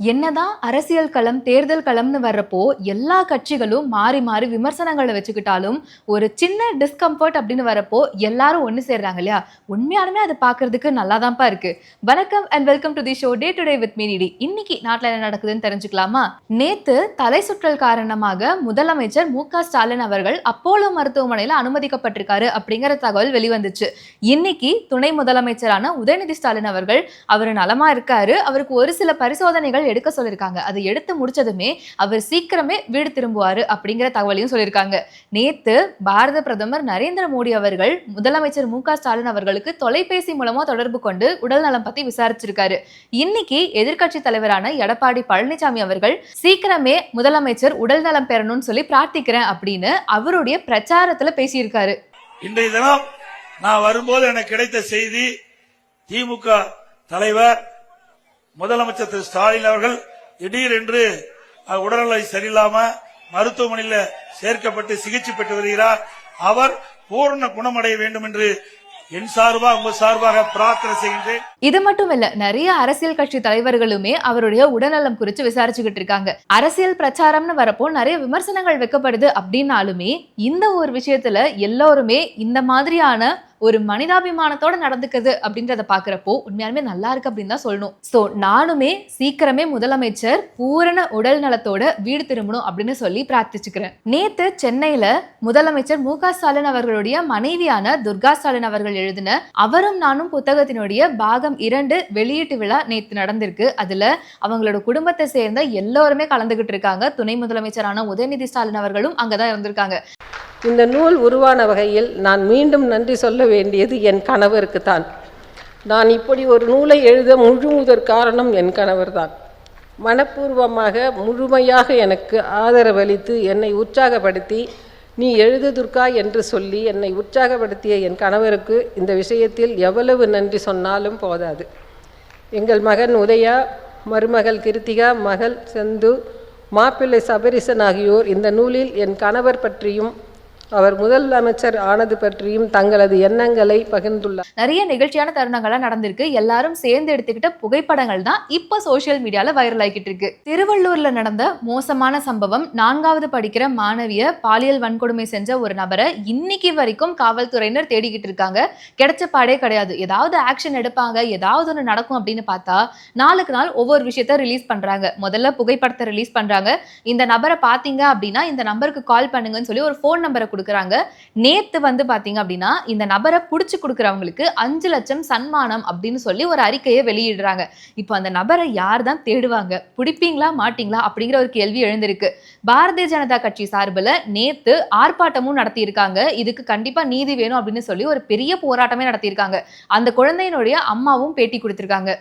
என்னதான் அரசியல் களம் தேர்தல் களம்னு வர்றப்போ எல்லா கட்சிகளும் மாறி மாறி விமர்சனங்களை வச்சுக்கிட்டாலும் ஒரு சின்ன டிஸ்கம்ஃபர்ட் அப்படின்னு வரப்போ எல்லாரும் ஒன்று சேர்றாங்க இல்லையா? உண்மையாலுமே அது பார்க்கறதுக்கு நல்லா தான்ப்பா இருக்கு. வணக்கம் and welcome to the show day to day with மீனிடி இன்னைக்கு நாட்டில் என்ன நடக்குதுன்னு தெரிஞ்சுக்கலாமா? நேத்து தலை சுற்றல் காரணமாக முதலமைச்சர் மு க ஸ்டாலின் அவர்கள் அப்போலோ மருத்துவமனையில் அனுமதிக்கப்பட்டிருக்காரு அப்படிங்கிற தகவல் வெளிவந்துச்சு. இன்னைக்கு துணை முதலமைச்சரான உதயநிதி ஸ்டாலின் அவர்கள் அவர் நலமா இருக்காரு. அவருக்கு ஒரு சில பரிசோதனைகள் எடுக்க சொல்லியிருக்காங்க. அது எடுத்து முடிச்சதுமே அவர் சீக்கிரமே வீடு திரும்புவார் அப்படிங்கிற தகவலையும் சொல்லியிருக்காங்க. நேத்து பாரத பிரதமர் நரேந்திர மோடி அவர்கள் முதலமைச்சர் மு ஸ்டாலின் அவர்களுக்கு தொலைபேசி மூலமா தொடர்பு கொண்டு உடல் நலம் பத்தி விசாரிச்சிருக்காரு. இன்னைக்கு எதிர்கட்சி தலைவரான எடப்பாடி பழனிசாமி அவர்கள் சீக்கிரமே முதலமைச்சர் உடல் நலம் பெறணும்னு சொல்லி பிரார்த்திக்கிறேன் அப்படின்னு அவருடைய பிரச்சாரத்துல பேசியிருக்காரு. இன்றைய தினம் நான் வரும்போது எனக்கு கிடைத்த செய்தி திமுக தலைவர் முதலமைச்சர் திரு ஸ்டாலின் அவர்கள் திடீரென்று உடல்நிலை சரியில்லாம மருத்துவமனையில் சேர்க்கப்பட்டு சிகிச்சை பெற்று வருகிறார். அவர் பூர்ண குணமடைய வேண்டும் என்று என் சார்பாக உங்க சார்பாக பிரார்த்தனை செய்கின்றேன். இது மட்டும் இல்ல நிறைய அரசியல் கட்சி தலைவர்களுமே அவருடைய உடல்நலம் குறித்து விசாரிச்சுக்கிட்டு இருக்காங்க. அரசியல் பிரச்சாரம்னு வரப்போ நிறைய விமர்சனங்கள் வைக்கப்படுது அப்படின்னாலுமே இந்த ஒரு விஷயத்துல எல்லோருமே இந்த மாதிரியான ஒரு மனிதாபிமானத்தோட நடந்துக்குது அப்படின்றத பாக்குறப்போ உண்மையாலுமே நல்லா இருக்கு அப்படின்னு தான் சொல்லணும். சோ நானுமே சீக்கிரமே முதலமைச்சர் பூரண உடல் நலத்தோட வீடு திரும்பணும் அப்படின்னு சொல்லி பிரார்த்திச்சுக்கிறேன். நேத்து சென்னையில முதலமைச்சர் மு ஸ்டாலின் அவர்களுடைய மனைவியான துர்கா ஸ்டாலின் அவர்கள் எழுதின அவரும் நானும் புத்தகத்தினுடைய பாகம் இரண்டு வெளியீட்டு விழா நேத்து நடந்திருக்கு. அதுல அவங்களோட குடும்பத்தை சேர்ந்த எல்லோருமே கலந்துகிட்டு இருக்காங்க. துணை முதலமைச்சரான உதயநிதி ஸ்டாலின் அவர்களும் அங்கதான் இருந்திருக்காங்க. இந்த நூல் உருவான வகையில் நான் மீண்டும் நன்றி சொல்ல வேண்டியது என் கணவருக்குத்தான். நான் இப்படி ஒரு நூலை எழுத முழுமுதற் காரணம் என் கணவர்தான். மனப்பூர்வமாக முழுமையாக எனக்கு ஆதரவளித்து என்னை உற்சாகப்படுத்தி நீ எழுது துர்கா என்று சொல்லி என்னை உற்சாகப்படுத்திய என் கணவருக்கு இந்த விஷயத்தில் எவ்வளவு நன்றி சொன்னாலும் போதாது. எங்கள் மகன் உதயா மருமகள் கிருத்திகா மகள் செந்து மாப்பிள்ளை சபரிசன் ஆகியோர் இந்த நூலில் என் கணவர் பற்றியும் அவர் முதல் அமைச்சர் ஆனது பற்றியும் தங்களது எண்ணங்களை பகிர்ந்துள்ளார். நிறைய நிகழ்ச்சியான தருணங்கள்லாம் நடந்திருக்கு. எல்லாரும் சேர்ந்து எடுத்துக்கிட்ட புகைப்படங்கள் தான் இப்போ சோஷியல் மீடியால வைரல் ஆகிட்டு இருக்கு. திருவள்ளூர்ல நடந்த மோசமான சம்பவம் நான்காவது படிக்கிற மாணவிய பாலியல் வன்கொடுமை செஞ்ச ஒரு நபரை இன்னைக்கு வரைக்கும் காவல்துறையினர் தேடிக்கிட்டு இருக்காங்க. கிடைச்ச பாடே கிடையாது. ஏதாவது ஆக்ஷன் எடுப்பாங்க ஏதாவது ஒன்று நடக்கும் அப்படின்னு பார்த்தா நாளுக்கு நாள் ஒவ்வொரு விஷயத்த ரிலீஸ் பண்றாங்க. முதல்ல புகைப்படத்தை ரிலீஸ் பண்றாங்க. இந்த நபரை பாத்தீங்க அப்படின்னா இந்த நம்பருக்கு கால் பண்ணுங்கன்னு சொல்லி ஒரு ஃபோன் நம்பரை கொடுக்குறாங்க. நேத்து வந்து பாத்தீங்க அப்படின்னா இந்த நபரை பிடிச்சி கொடுக்குறவங்களுக்கு அஞ்சு லட்சம் சன்மானம் அப்படின்னு சொல்லி ஒரு அறிக்கையை வெளியிடுறாங்க. இப்போ அந்த நபரை யார் தான் தேடுவாங்க? பிடிப்பீங்களா மாட்டீங்களா அப்படிங்கிற ஒரு கேள்வி எழுந்திருக்கு. பாரதிய ஜனதா கட்சி சார்பில் நேத்து ஆர்ப்பாட்டமும் நடத்தியிருக்காங்க. இதுக்கு கண்டிப்பா நீதி வேணும் அப்படின்னு சொல்லி ஒரு பெரிய போராட்டமே நடத்தியிருக்காங்க. அந்த குழந்தையினுடைய அம்மாவும் பேட்டி கொடுத்திருக்காங்க.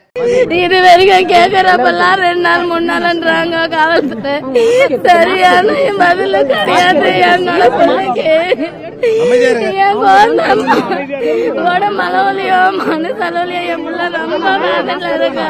இது வரைக்கும் கேக்குறப்பெல்லாம் ரெண்டு நாள் மூணு காவல்துறை சரியான பதில் கிடையாது என்னோட பிள்ளைக்கு என் உடம்பு என் ரொம்ப இருக்கா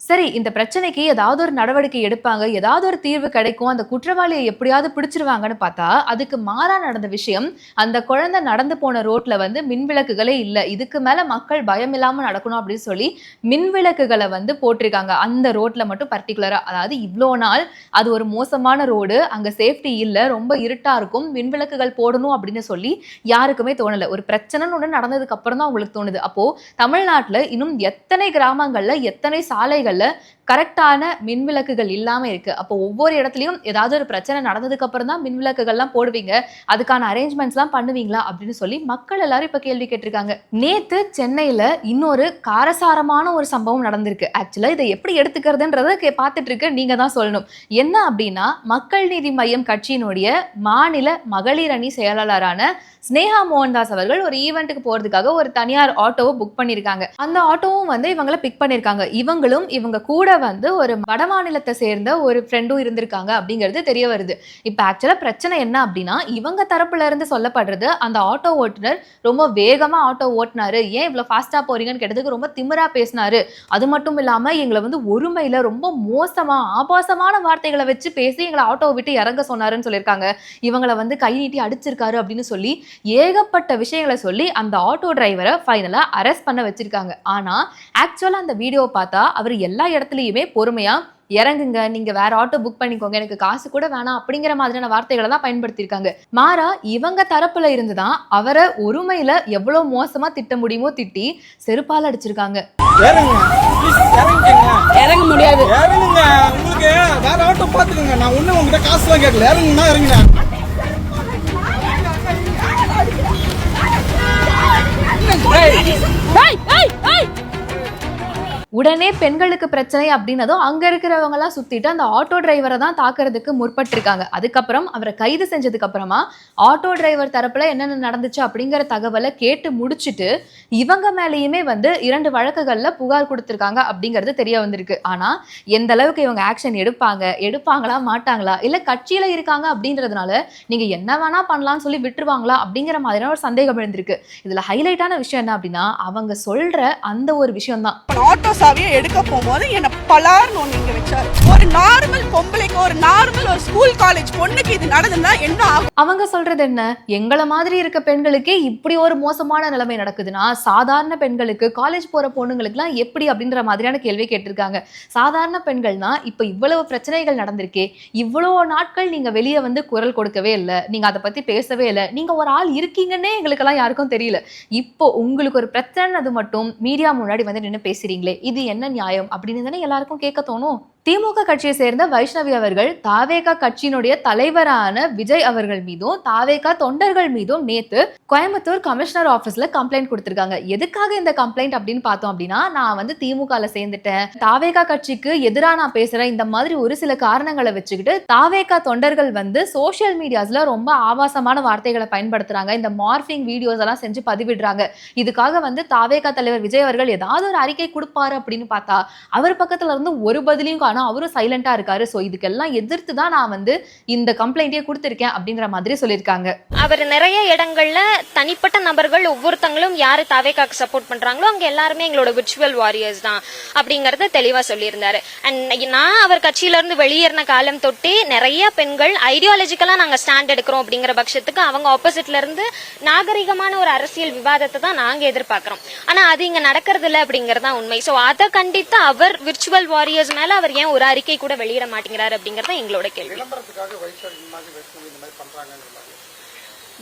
சரி இந்த பிரச்சனைக்கு ஏதாவது ஒரு நடவடிக்கை எடுப்பாங்க ஏதாவது ஒரு தீர்வு கிடைக்கும் அந்த குற்றவாளியை எப்படியாவது பிடிச்சிருவாங்கன்னு பார்த்தா அதுக்கு மாறா நடந்த விஷயம் அந்த குழந்தை நடந்து போன ரோட்ல வந்து மின்விளக்குகளே இல்லை இதுக்கு மேல மக்கள் பயம் இல்லாம நடக்கணும் அப்படின்னு சொல்லி மின்விளக்குகளை வந்து போட்டிருக்காங்க. அந்த ரோட்ல மட்டும் பர்டிகுலரா அதாவது இவ்வளோ நாள் அது ஒரு மோசமான ரோடு அங்க சேஃப்டி இல்லை ரொம்ப இருட்டா இருக்கும் மின்விளக்குகள் போடணும் அப்படின்னு சொல்லி யாருக்குமே தோணலை. ஒரு பிரச்சனைன்னு ஒன்று நடந்ததுக்கு அப்புறம் தான் உங்களுக்கு தோணுது. அப்போது தமிழ்நாட்டில் இன்னும் எத்தனை கிராமங்களில் எத்தனை சாலைகளில் கரெக்டான மின்விளக்குகள் இல்லாமல் இருக்குது அப்போ ஒவ்வொரு இடத்துலையும் ஏதாவது ஒரு பிரச்சனை நடந்ததுக்கு அப்புறம் தான் மின்விளக்குகள்லாம் போடுவீங்க. அதுக்கான அரேஞ்ச்மெண்ட்ஸ்லாம் பண்ணுவீங்களா? அப்படின்னு சொல்லி மக்கள் எல்லாரும் இப்போ கேள்வி கேட்டிருக்காங்க. நேற்று சென்னையில் இன்னொரு காரசாரமான ஒரு சம்பவம் நடந்திருக்கு. ஆக்சுவலாக இதை எப்படி எடுத்துக்கிறதுன்றத கே- பார்த்துட்டு இருக்க நீங்கள் தான் சொல்லணும். என்ன அப்படின்னா மக்கள் நீதி மையம் கட்சியினுடைய மாநில மகளிர் அணி செயலாளரான ஸ்னேகா மோகன்தாஸ் அவர்கள் ஒரு ஈவெண்ட்டுக்கு போகிறதுக்காக ஒரு தனியார் ஆட்டோவை புக் பண்ணியிருக்காங்க அந்த ஆட்டோவும் வந்து இவங்களை பிக் பண்ணியிருக்காங்க இவங்களும் இவங்க கூட வந்து ஒரு வட மாநிலத்தை சேர்ந்த ஒரு ஃப்ரெண்டும் இருந்திருக்காங்க அப்படிங்கிறது தெரிய வருது. இப்போ ஆக்சுவலாக பிரச்சனை என்ன அப்படின்னா இவங்க தரப்புல இருந்து சொல்லப்படுறது அந்த ஆட்டோ ஓட்டுநர் ரொம்ப வேகமாக ஆட்டோ ஓட்டினாரு. ஏன் இவ்வளோ ஃபாஸ்ட்டாக போறீங்கன்னு கேட்டதுக்கு ரொம்ப திமிராக பேசினாரு. அது மட்டும் இல்லாமல் எங்களை வந்து ஒருமையில் ரொம்ப மோசமாக ஆபாசமான வார்த்தைகளை வச்சு பேசி எங்களை ஆட்டோவை விட்டு இறங்க சொன்னாருன்னு சொல்லியிருக்காங்க. இவங்களை வந்து கை நீட்டி அடிச்சிருக்காரு அப்படின்னு சொல்லி ஏகப்பட்ட விஷயங்களை சொல்லி அந்த ஆட்டோ டிரைவரை ஃபைனலா அரெஸ்ட் பண்ண வச்சிருக்காங்க. ஆனா ஆக்சுவலா அந்த வீடியோ பார்த்தா அவர் எல்லா இடத்துலயுமே மேலேயுமே பொறுமையா இறங்குங்க நீங்க வேற ஆட்டோ புக் பண்ணிக்கோங்க எனக்கு காசு கூட வேணாம் அப்படிங்கிற மாதிரியான வார்த்தைகளை தான் பயன்படுத்தியிருக்காங்க. மாறா இவங்க தரப்புல இருந்துதான் அவரை ஒருமையில எவ்வளவு மோசமா திட்ட முடியுமோ திட்டி செருப்பால் அடிச்சிருக்காங்க. இறங்க முடியாது. இறங்குங்க. உங்களுக்கு வேற ஆட்டோ பாத்துக்கோங்க நான் ஒண்ணு உங்ககிட்ட காசுலாம் கேட்கல. இறங்குனா இறங்குங்க. உடனே பெண்களுக்கு பிரச்சனை அப்படின்னதும் அங்கே இருக்கிறவங்களாம் சுற்றிட்டு அந்த ஆட்டோ டிரைவரை தான் தாக்குறதுக்கு முற்பட்டிருக்காங்க. அதுக்கப்புறம் அவரை கைது செஞ்சதுக்கு அப்புறமா ஆட்டோ டிரைவர் தரப்பில் என்னென்ன நடந்துச்சு அப்படிங்கிற தகவலை கேட்டு முடிச்சுட்டு இவங்க மேலேயுமே வந்து இரண்டு வழக்குகளில் புகார் கொடுத்துருக்காங்க அப்படிங்கிறது தெரிய வந்திருக்கு. ஆனால் எந்த அளவுக்கு இவங்க ஆக்ஷன் எடுப்பாங்க எடுப்பாங்களா மாட்டாங்களா இல்லை கட்சியில் இருக்காங்க அப்படின்றதுனால நீங்கள் என்ன வேணால் பண்ணலாம்னு சொல்லி விட்டுருவாங்களா அப்படிங்கிற மாதிரியான ஒரு சந்தேகம் எழுந்திருக்கு. இதில் ஹைலைட்டான விஷயம் என்ன அப்படின்னா அவங்க சொல்கிற அந்த ஒரு விஷயம் தான் ஆட்டோ சாவியை எடுக்க போகும்போது என்னை பலார்னு ஒன்று இங்கே வச்சாரு. ஒரு நார்மல் பொம்பளைக்கு ஒரு நார்மல் ஒரு ஸ்கூல் காலேஜ் பொண்ணுக்கு இது நடந்ததுன்னா என்ன ஆகும்? அவங்க சொல்றது என்ன? எங்களை மாதிரி இருக்க பெண்களுக்கே இப்படி ஒரு மோசமான நிலைமை நடக்குதுன்னா சாதாரண பெண்களுக்கு காலேஜ் போற பொண்ணுங்களுக்குலாம் எப்படி அப்படின்ற மாதிரியான கேள்வி கேட்டிருக்காங்க. சாதாரண பெண்கள்னா இப்போ இவ்வளவு பிரச்சனைகள் நடந்திருக்கே இவ்வளோ நாட்கள் நீங்க வெளியே வந்து குரல் கொடுக்கவே இல்லை நீங்க அதை பத்தி பேசவே இல்லை நீங்க ஒரு ஆள் இருக்கீங்கன்னே எங்களுக்கெல்லாம் யாருக்கும் தெரியல. இப்போ உங்களுக்கு ஒரு பிரச்சனை அது மட்டும் மீடியா முன்னாடி வந்து நின்று பேசுறீங்களே இது என்ன நியாயம்? அப்படின்னு தானே எல்லாருக்கும் கேட்க தோணும். திமுக கட்சியை சேர்ந்த வைஷ்ணவி அவர்கள் தாவேகா கட்சியினுடைய தலைவரான விஜய் அவர்கள் மீதும் தாவேகா தொண்டர்கள் மீதும் நேத்து கோயம்புத்தூர் கமிஷனர் ஆபீஸ்ல கம்ப்ளைண்ட் கொடுத்திருக்காங்க. எதுக்காக இந்த கம்ப்ளைண்ட் அப்படின்னு பார்த்தோம் அப்படின்னா நான் வந்து திமுகல சேர்ந்துட்டேன். தாவேகா கட்சிக்கு எதிரா நான் பேசுறேன். இந்த மாதிரி ஒரு சில காரணங்களை வச்சுக்கிட்டு தாவேகா தொண்டர்கள் வந்து சோஷியல் மீடியாஸ்ல ரொம்ப ஆபாசமான வார்த்தைகளை பயன்படுத்துறாங்க. இந்த மார்பிங் வீடியோஸ் எல்லாம் செஞ்சு பதிவிடுறாங்க. இதுக்காக வந்து தாவேகா தலைவர் விஜய் அவர்கள் ஏதாவது ஒரு அறிக்கை கொடுப்பாரு அப்படின்னு பார்த்தா அவர் பக்கத்துல இருந்து ஒரு பதிலையும் ஆனால் அவரும் சைலண்டாக இருக்காரு. ஸோ இதுக்கெல்லாம் எதிர்த்து தான் நான் வந்து இந்த கம்ப்ளைண்ட்டே கொடுத்துருக்கேன் அப்படிங்கிற மாதிரி சொல்லியிருக்காங்க. அவர் நிறைய இடங்கள்ல தனிப்பட்ட நபர்கள் ஒவ்வொருத்தங்களும் யார் தாவேக்காக்கு சப்போர்ட் பண்ணுறாங்களோ அங்கே எல்லாருமே எங்களோட விர்ச்சுவல் வாரியர்ஸ் தான் அப்படிங்கறத தெளிவாக சொல்லியிருந்தாரு. அண்ட் நான் அவர் கட்சியிலேருந்து வெளியேறின காலம் தொட்டே நிறைய பெண்கள் ஐடியாலஜிக்கலாக நாங்கள் ஸ்டாண்ட் எடுக்கிறோம் அப்படிங்கிற பட்சத்துக்கு அவங்க ஆப்போசிட்ல இருந்து நாகரிகமான ஒரு அரசியல் விவாதத்தை தான் நாங்கள் எதிர்பார்க்குறோம். ஆனால் அது இங்கே நடக்கிறது அப்படிங்கிறது தான் உண்மை. ஸோ அதை கண்டித்து அவர் விர்ச்சுவல் வாரியர்ஸ் மேலே அவர் ஏன் ஒரு அறிக்கை கூட வெளியிட மாட்டேங்கிறாரு அப்படிங்கறத எங்களோட கேள்வி.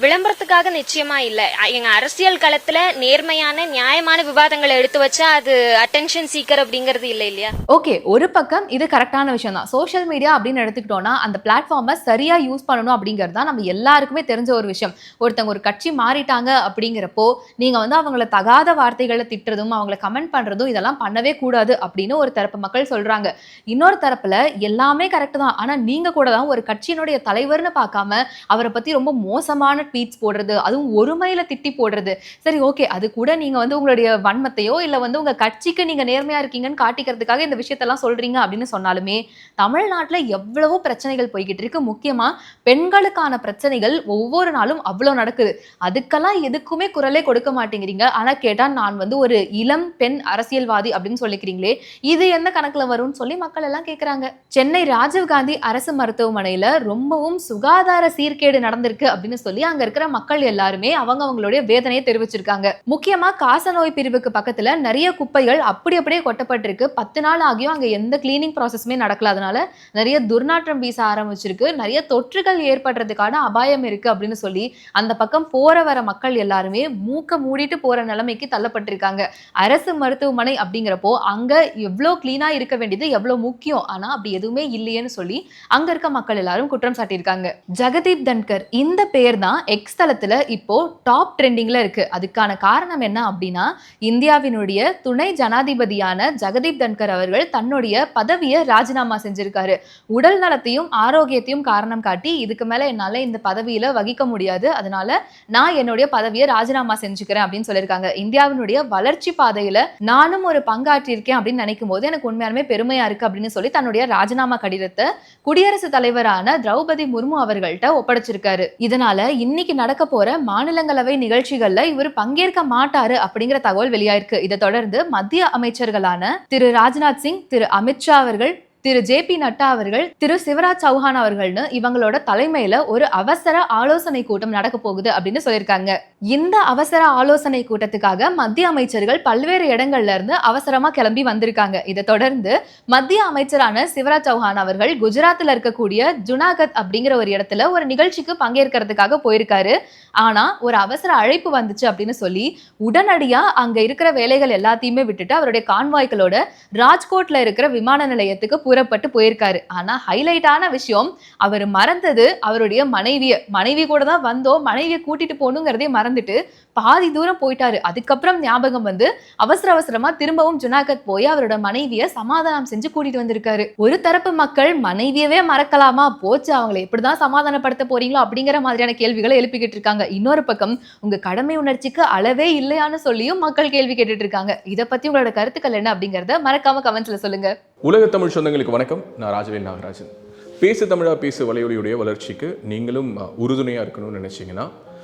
விளம்பரத்துக்காக நிச்சயமா இல்ல. எங்க அரசியல் களத்துல நேர்மையான நியாயமான விவாதங்களை எடுத்து வச்சா அது அட்டென்ஷன் சீக்கர் அப்படிங்கறது இல்ல இல்லையா? ஓகே ஒரு பக்கம் இது கரெக்டான விஷயம் தான் சோஷியல் மீடியா அப்படின்னு எடுத்துக்கிட்டோம்னா அந்த பிளாட்ஃபார்மை சரியா யூஸ் பண்ணணும் அப்படிங்கிறது தான் நம்ம எல்லாருக்குமே தெரிஞ்ச ஒரு விஷயம். ஒருத்தவங்க ஒரு கட்சி மாறிட்டாங்க அப்படிங்கிறப்போ நீங்க வந்து அவங்கள தகாத வார்த்தைகளை திட்டுறதும் அவங்கள கமெண்ட் பண்றதும் இதெல்லாம் பண்ணவே கூடாது அப்படின்னு ஒரு தரப்பு மக்கள் சொல்றாங்க. இன்னொரு தரப்புல எல்லாமே கரெக்ட் தான். ஆனா நீங்க கூட தான் ஒரு கட்சியினுடைய தலைவர்னு பார்க்காம அவரை பத்தி ரொம்ப மோசமான ட்வீட்ஸ் போடுறது அதுவும் ஒருமையில் திட்டி போடுறது. சரி ஓகே அது கூட நீங்க வந்து உங்களுடைய வன்மத்தையோ இல்ல வந்து உங்க கட்சிக்கு நீங்க நேர்மையா இருக்கீங்கன்னு காட்டிக்கிறதுக்காக இந்த விஷயத்தெல்லாம் சொல்றீங்க அப்படின்னு சொன்னாலுமே தமிழ்நாட்டில் எவ்வளவோ பிரச்சனைகள் போய்கிட்டு இருக்கு. முக்கியமா பெண்களுக்கான பிரச்சனைகள் ஒவ்வொரு நாளும் அவ்வளோ நடக்குது. அதுக்கெல்லாம் எதுக்குமே குரலே கொடுக்க மாட்டேங்கிறீங்க. ஆனா கேட்டா நான் வந்து ஒரு இளம் பெண் அரசியல்வாதி அப்படின்னு சொல்லிக்கிறீங்களே இது என்ன கணக்குல வரும்னு சொல்லி மக்கள் எல்லாம் கேட்குறாங்க சென்னை ராஜீவ்காந்தி அரசு மருத்துவமனையில ரொம்பவும் சுகாதார சீர்கேடு நடந்திருக்கு அப்படின்னு சொல்லி அங்க இருக்கிற மக்கள் எல்லாருமே அவங்க அவங்களுடைய வேதனையை தெரிவிச்சிருக்காங்க. முக்கியமா காசநோய் பிரிவுக்கு பக்கத்துல நிறைய குப்பைகள் அப்படி அப்படியே கொட்டப்பட்டிருக்கு. பத்து நாள் ஆகியும் அங்க எந்த கிளீனிங் ப்ராசஸுமே நடக்கல. அதனால நிறைய துர்நாற்றம் வீச ஆரம்பிச்சிருக்கு. நிறைய தொற்றுகள் ஏற்படுறதுக்கான அபாயம் இருக்கு அப்படின்னு சொல்லி அந்த பக்கம் போற வர மக்கள் எல்லாருமே மூக்க மூடிட்டு போற நிலைமைக்கு தள்ளப்பட்டிருக்காங்க. அரசு மருத்துவமனை அப்படிங்கிறப்போ அங்க எவ்வளோ கிளீனா இருக்க வேண்டியது எவ்வளவு முக்கியம்? ஆனா அப்படி எதுவுமே இல்லையேன்னு சொல்லி அங்க இருக்க மக்கள் எல்லாரும் குற்றம் சாட்டியிருக்காங்க. ஜெகதீப் தன்கர் இந்த பேர் தான் எக்ஸ் தளத்தில் இப்போ டாப் ட்ரெண்டிங்கில் இருக்கு. அதுக்கான காரணம் என்ன அப்படின்னா இந்தியாவினுடைய துணை ஜனாதிபதியான ஜெகதீப் தன்கர் அவர்கள் தன்னுடைய பதவியை ராஜினாமா செஞ்சுருக்காரு. உடல் நலத்தையும் ஆரோக்கியத்தையும் காரணம் காட்டி இதுக்கு மேலே என்னால் இந்த பதவியில் வகிக்க முடியாது. அதனால நான் என்னுடைய பதவியை ராஜினாமா செஞ்சுக்கிறேன் அப்படின்னு சொல்லியிருக்காங்க இந்தியாவினுடைய வளர்ச்சி பாதையில் நானும் ஒரு பங்காற்றியிருக்கேன் அப்படின்னு நினைக்கும் போது எனக்கு உண்மையாலுமே பெருமையாக இருக்கு அப்படின்னு சொல்லி தன்னுடைய ராஜினாமா கடிதத்தை குடியரசுத் தலைவரான திரௌபதி முர்மு அவர்கள்ட்ட ஒப்படைச்சிருக்காரு. இதனால இன்னைக்கு நடக்க போற மாநிலங்களவை நிகழ்ச்சிகள்ல இவர் பங்கேற்க மாட்டாரு அப்படிங்கிற தகவல் வெளியாயிருக்கு. இதை தொடர்ந்து மத்திய அமைச்சர்களான திரு ராஜ்நாத் சிங் திரு அமித்ஷா அவர்கள் திரு ஜே பி நட்டா அவர்கள் திரு சிவராஜ் சௌஹான் அவர்கள்னு இவங்களோட தலைமையில ஒரு அவசர ஆலோசனை கூட்டம் நடக்க போகுது அப்படின்னு சொல்லியிருக்காங்க. இந்த அவசர ஆலோசனை கூட்டத்துக்காக மத்திய அமைச்சர்கள் பல்வேறு இடங்கள்ல இருந்து அவசரமா கிளம்பி வந்திருக்காங்க. இதை தொடர்ந்து மத்திய அமைச்சரான சிவராஜ் சௌஹான் அவர்கள் குஜராத்ல இருக்கக்கூடிய ஜுனாகத் அப்படிங்கிற ஒரு இடத்துல ஒரு நிகழ்ச்சிக்கு பங்கேற்கிறதுக்காக போயிருக்காரு. ஆனா ஒரு அவசர அழைப்பு வந்துச்சு அப்படின்னு சொல்லி உடனடியா அங்க இருக்கிற வேலைகள் எல்லாத்தையுமே விட்டுட்டு அவருடைய கான்வாய்களோட ராஜ்கோட்ல இருக்கிற விமான நிலையத்துக்கு கூறப்பட்டு போயிருக்காரு. ஆனா ஹைலைட்டான விஷயம் அவர் மறந்தது அவருடைய மனைவிய மனைவி கூட தான் வந்தோம் மனைவியை கூட்டிட்டு போகணுங்கிறதே மறந்துட்டு பாதி தூரம் போயிட்டாரு. அதுக்கப்புறம் ஞாபகம் வந்து அவசர அவசரமா திரும்பவும் ஜுனாகத் போய் அவரோட மனைவியை சமாதானம் செஞ்சு கூட்டிட்டு வந்திருக்காரு. ஒரு தரப்பு மக்கள் மனைவியவே மறக்கலாமா? போச்சு அவங்களை எப்படிதான் சமாதானப்படுத்த போறீங்களோ அப்படிங்கிற மாதிரியான கேள்விகளை எழுப்பிக்கிட்டு இருக்காங்க. இன்னொரு பக்கம் உங்க கடமை உணர்ச்சிக்கு அளவே இல்லையான்னு சொல்லியும் மக்கள் கேள்வி கேட்டுட்டு இருக்காங்க. இதை பத்தி உங்களோட கருத்துக்கள் என்ன அப்படிங்கறத மறக்காம கமெண்ட்ஸ்ல சொல்லுங்க. உலக தமிழ் சொந்தங்களுக்கு வணக்கம். நான் ராஜவேல் நாகராஜன். பேசு தமிழா பேசு வலையொலியுடைய வளர்ச்சிக்கு நீங்களும் உறுதுணையாக இருக்கணும்னு நினச்சிங்கன்னா